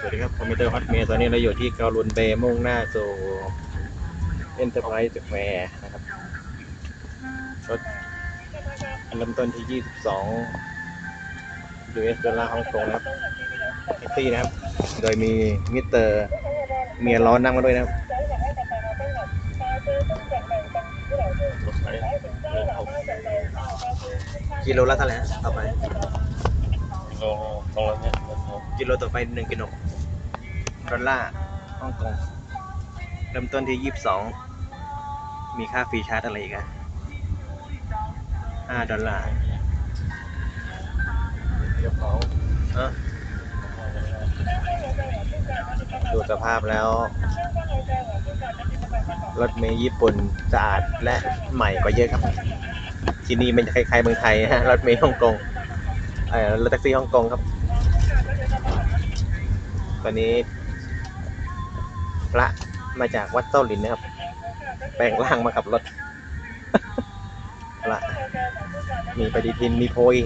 สวัสดีครับคอมพิวเตอร์ฮอตเมย์ตอนนี้เราอยู่ที่เกาลุนเบย์มุ่งหน้าสู่เอ็นเตอร์ไพรส์แฟร์นะครับรถอันเริ่มต้นที่ 22 US ดอลลาร์ฮ่องกงนะครับแท็กซี่นะครับ โดยมีมิสเตอร์เมียร้อนนั่งมาด้วยนะครับกิโลละเท่าไหร่ฮะต่อไป ลงลงแล้วเนี่ยกิโลต่อไปหนึ่งกิโลดอลลาร์ฮ่องกงเริ่มต้นที่ยี่สิบสองมีค่าฟรีชาร์จอะไรอีกอะห้าดอลลาร์เดี๋ยวเขาเออดูสภาพแล้ว รถเมย์ญี่ปุ่นสะอาดและใหม่กว่าเยอะครับ ที่นี่มันจะคล้ายๆเมืองไทยฮะรถเมย์ฮ่องกง เออรถแท็กซี่ฮ่องกงครับตอนนี้ พระมาจากวัดเจ้าหลินนะครับ แปลงร่างมากับรถ พระ มีปฏิทินมีโพย